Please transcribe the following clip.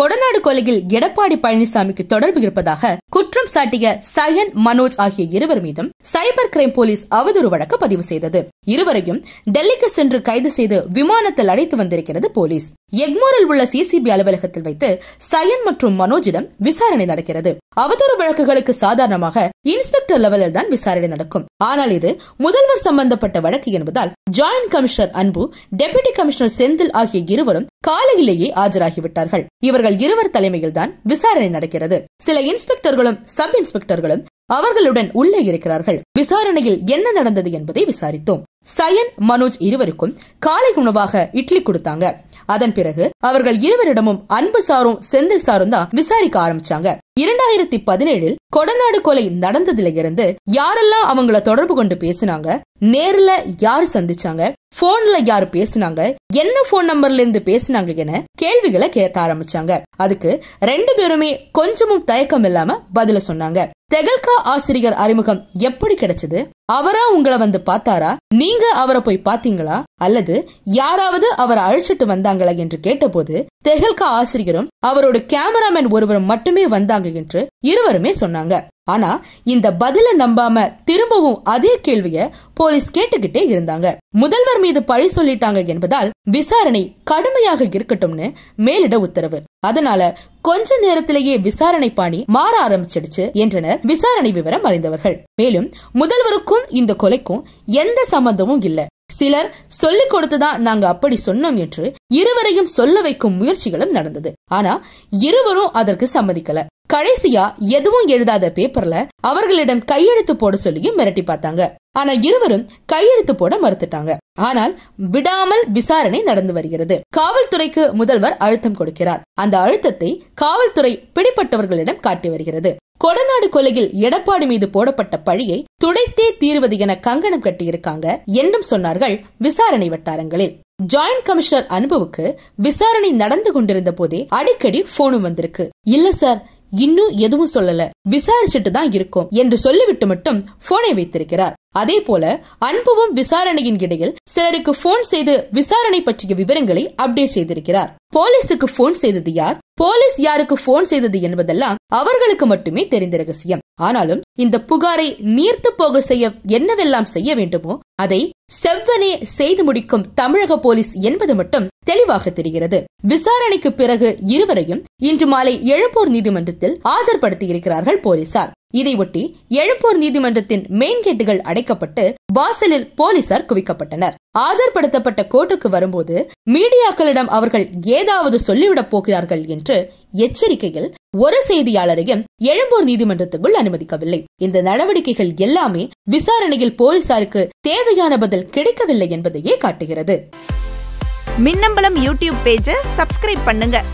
கொடநாடு கொலையில் எடப்பாடி பழனிசாமிக்கு தொடர்பு இருப்பதாக குற்றம் சாட்டிய சயன் மனோஜ் ஆகிய இருவர் மீதும் சைபர் கிரைம் போலீஸ் அவதூறு வழக்கு பதிவு செய்தது. இருவரையும் டெல்லிக்கு சென்று கைது செய்து விமானத்தில் அழைத்து வந்திருக்கிறது போலீஸ். எக்மோரில் உள்ள சிசிபி அலுவலகத்தில் வைத்து சயன் மற்றும் மனோஜிடம் விசாரணை நடக்கிறது. அவதூறு வழக்குகளுக்கு சாதாரணமாக இன்ஸ்பெக்டர் லெவலில் தான் விசாரணை நடக்கும். ஆனால் இது முதல்வர் சம்பந்தப்பட்ட வழக்கு என்பதால் joint commissioner Anbu deputy commissioner Senthil ஆகிய இருவரும் காலையிலேயே ஆஜராகிவிட்டார்கள். இவர்கள் இருவர் தலைமையில் தான் விசாரணை நடக்கிறது. சில இன்ஸ்பெக்டர்கள் இன்ஸ்பெக்டர்களும் சப் இன்ஸ்பெக்டர்களும் அவர்களுடன் உள்ளே இருக்கிறார்கள். விசாரணையில் என்ன நடந்தது என்பதை விசாரித்தோம். சயன் மனோஜ் இருவருக்கும் காலை உணவாக இட்லி கொடுத்தாங்க. அதன் பிறகு அவர்கள் இருவரிடமும் அன்பு சாரும் செந்தில் சாரும் தான் விசாரிக்க ஆரம்பிச்சாங்க. இரண்டாயிரத்தி பதினேழில் கொடநாடு கொலை நடந்ததுல இருந்து யாரெல்லாம் அவங்கள தொடர்பு கொண்டு பேசினாங்க நேர்ல யாரு சந்திச்சாங்க? போன்ல யாரு பேசினாங்க? என்ன போன் நம்பர்ல இருந்து பேசினாங்க என கேள்விகளை கேட்க ஆரம்பிச்சாங்க. அதுக்கு ரெண்டு பேருமே கொஞ்சமும் தயக்கம் இல்லாம பதில சொன்னாங்க. தெகல்கா ஆசிரியர் அறிமுகம் எப்படி கிடைச்சது? அவரா உங்களை வந்து பார்த்தாரா? நீங்க அவரை போய் பாத்தீங்களா அல்லது யாராவது அவரை அழைச்சிட்டு வந்தாங்களா என்று கேட்டபோது தெகல்கா ஆசிரியரும் அவரோட கேமராமேன் ஒருவரும் மட்டுமே வந்தாங்க என்று இருவருமே சொன்னாங்க. ஆனா இந்த பதில நம்பாம திரும்பவும் அதே கேள்விய போலீஸ் கேட்டுக்கிட்டே இருந்தாங்க. முதல்வர் மீது பழி சொல்லிட்டாங்க என்பதால் விசாரணை கடுமையாக இருக்கட்டும்னு மேலிட உத்தரவு. அதனால கொஞ்ச நேரத்திலேயே விசாரணை பாணி மாற ஆரம்பிச்சிடுச்சு என்றனர் விசாரணை விவரம் அறிந்தவர்கள். மேலும் முதல்வருக்கும் இந்த கொலைக்கும் எந்த சம்பந்தமும் இல்ல. சிலர் சொல்லிக் கொடுத்துதான் நாங்க அப்படி சொன்னோம் என்று இருவரையும் சொல்ல வைக்கும் முயற்சிகளும் நடந்தது. ஆனா இருவரும் அதற்கு சம்மதிக்கல. கடைசியா எதுவும் எழுதாத பேப்பர்ல அவர்களிடம் கையெழுத்து போட சொல்லியும் மிரட்டி பார்த்தாங்க. ஆனா இருவரும் கையெழுத்து போட மறுத்துட்டாங்க. ஆனால் விடாமல் விசாரணை நடந்து வருகிறது. காவல்துறைக்கு முதல்வர் அழுத்தம் கொடுக்கிறார். அந்த அழுத்தத்தை காவல்துறை பிடிப்பட்டவர்களிடம் காட்டி வருகிறது. கொடநாடு கொலையில் எடப்பாடி மீது போடப்பட்ட பழியை துடைத்தே தீர்வது என கங்கணம் கட்டியிருக்காங்க என்றும் சொன்னார்கள் விசாரணை வட்டாரங்களில். ஜாயிண்ட் கமிஷனர் அனுபவுக்கு விசாரணை நடந்து கொண்டிருந்த போதே அடிக்கடி போனும் வந்திருக்கு. இல்ல சார் இன்னும் எதுவும் சொல்லல. விசாரிச்சுட்டு தான் இருக்கும் என்று சொல்லிவிட்டு மட்டும் போனை வைத்திருக்கிறார். அதே போல அன்புவும் விசாரணையின் இடையில் சிலருக்கு போன் செய்து விசாரணை பற்றிய விவரங்களை அப்டேட் செய்திருக்கிறார். போலீஸுக்கு போன் செய்தது யார்? போலீஸ் யாருக்கு போன் செய்தது என்பதெல்லாம் அவர்களுக்கு மட்டுமே தெரிந்த ரகசியம். ஆனாலும் இந்த புகாரை நீர்த்து போக செய்ய என்னவெல்லாம் செய்ய வேண்டுமோ அதை செவ்வனே செய்து முடிக்கும் தமிழக போலீஸ் என்பது மட்டும் தெளிவாக தெரிகிறது. விசாரணைக்கு பிறகு இருவரையும் இன்று மாலை எழுப்பூர் நீதிமன்றத்தில் ஆஜர்படுத்தியிருக்கிறார்கள் போலீசார். இதையொட்டி எழும்பூர் நீதிமன்றத்தின் மெயின் கேட்டுகள் அடைக்கப்பட்டு வாசலில் போலீசார் குவிக்கப்பட்டனர். ஆஜர்படுத்தப்பட்ட கோர்ட்டுக்கு வரும்போது மீடியாக்களிடம் அவர்கள் ஏதாவது சொல்லிவிடப் போகிறார்கள் என்று எச்சரிக்கையில் ஒரு செய்தியாளரையும் எழும்பூர் நீதிமன்றத்துக்குள் அனுமதிக்கவில்லை. இந்த நடவடிக்கைகள் எல்லாமே விசாரணையில் போலீசாருக்கு தேவையான பதில் கிடைக்கவில்லை என்பதையே காட்டுகிறது. மின்னம்பலம் யூடியூப் பேஜை சப்ஸ்கிரைப் பண்ணுங்க.